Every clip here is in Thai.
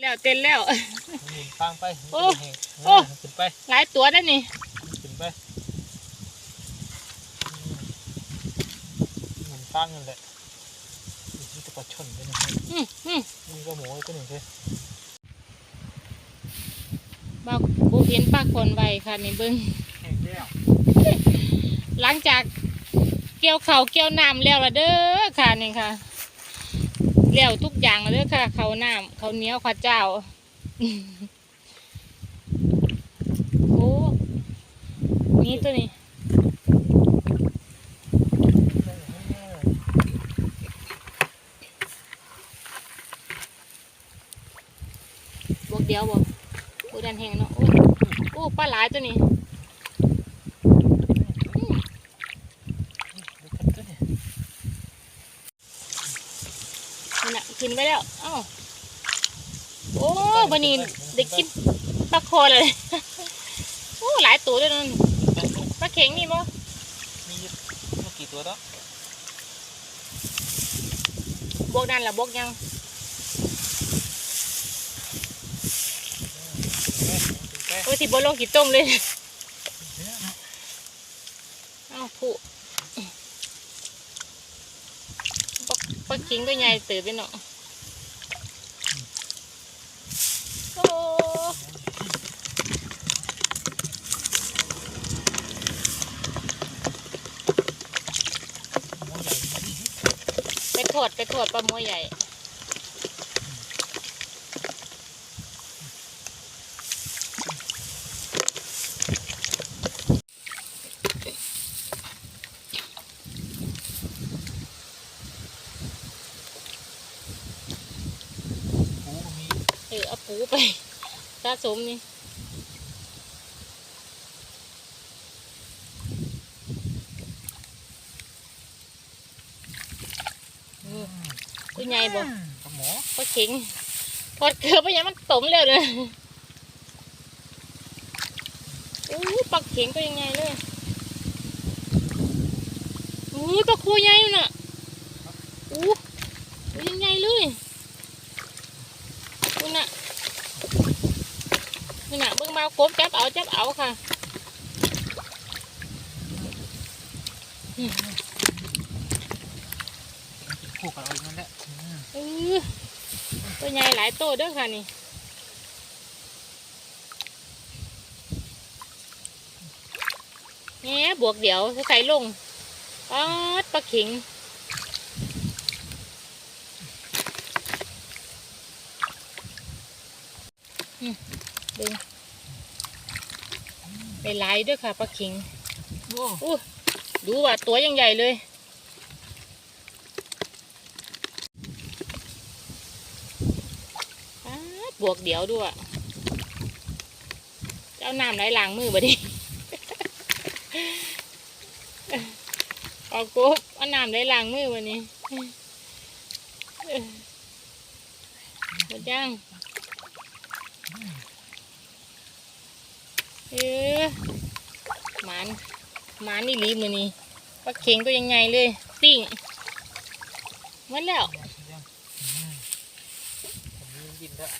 แล้วเต้นแล้ว หมุนฟางไปโอ้มันจะแห้งโอ้ ขึ้นไปหลายตัวได้วนี่ขึ้นไปหมุนฟางนั่นแหละนี่จะปลาช่อนไปหนึ่งอืมอืมนี่ก็หมูไปหนึ่งเลยบ่าวบุเห็นปลาคนไวค่ะนี่เบิ้งแห้งแล้วหลังจากเกี่ยวเขาวเกี่ยวน้ำแล้วละเด้อค่ะนี่ค่ะ แล้วทุกอย่างแล้วเด้อค่ะเขาวน้ำเขาเนียวข้าเจ้า โอ้นี่ตัวนี้บวกเดียวบ่บวกดันแหงเนาะโอ้โอ้ปลาหลายตัวนี้ นี่นะ ขึ้นไปแล้วเอ้าโอ้บันนี้ได้กินปลาคอเลยโอ้หลายตัวด้วยนั่นปลาเข็งนี่มั้มีเมื่อกี่ตัวแล้วบวกนั่นละบวกยังขึ้นไปโอ้ยที่บวลงกี่ต้มเลยเอ้าผู้ปลาปลาเข็งก็ใหญ่เติบไปเนาะโอ้ไปถ อดไปถอดปลาหมอใหญ่ ปูก็มี เออเอาปูไปสะสมนี่ ตัวใหญ่บ่ปลาหมอปลาเข็งพอดเกลือไปยังมันตมเลยเลยอู้ปลาเข็งก็ยังไงเลยอู้ปลาคูใหญ่อยู่น่ะอู้ตัวยังไงเลยอู้น่ะนี่น่ะเบิ่งมากบจับเอาจับเอาค่ะคู่กับเราอีกนั่นแหละอืมเออ ตัวใหญ่หลายตัวเด้อค่ะนี่แหมบวกเดี๋ยวใส่ลงป๊าดปลาเข็งอืมเบิ่งไปหลายเด้วยค่ะปลาเข็งโอ้อู้ดูว่าตัวยังใหญ่เลย ป๊าด บวกเดี๋ยวด้วย เจ้าน้ำไหลล้างมือบ่ดิเอากุ๊บเอาน้ำไหลล้างมือวันนี้เออหมดยังเออหมานหมานนี่ลีมือนี้ปลาเข็งตัวยังไงเลยปิ้งหมดแล้วยังอืมผมมียินแล้ว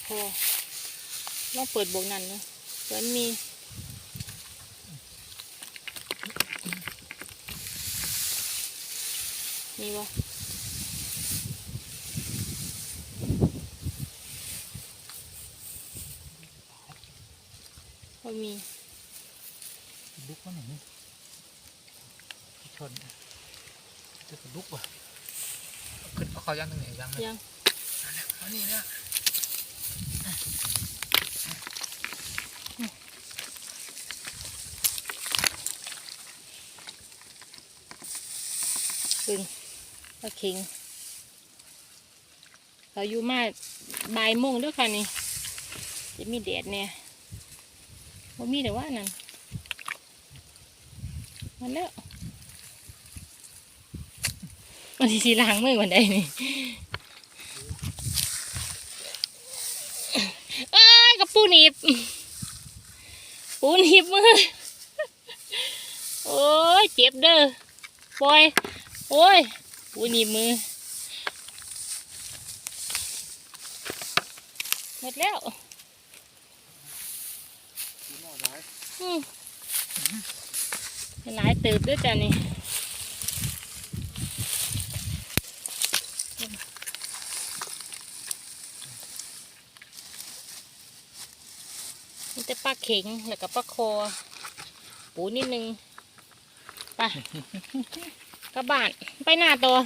โอ้โหลองเปิดบวกนั่นเนอะเปิดมีมีบ่บ่มีลุกวะหนึ่งชนจะกระลุกว่ะเอาขึ้นเอาเขายังตรงไหนยังไหมยังอันนี้เนี่ยปึ งปลาเข็งเราอยู่มาบายโมงด้วยค่ะนี่ จะมีแดดเนี่ยบ่ามีแต่ว่านั่นมันแล้ววันที่สีล้างมือวันใดนี่ เอ้ยกระ ปูหนีบปูหนีบมือ โอ้ยเจ็บเด้อปอย โอ้ย ปูหนีบมือหมดแล้วหน่อยได้อืมหลายตืบด้วยจ้ะนี่ มันจะปลาเข็งแล้วก็ปลาคอ ปูนิดนึง ไปกลับบ้านไปหน้าตัว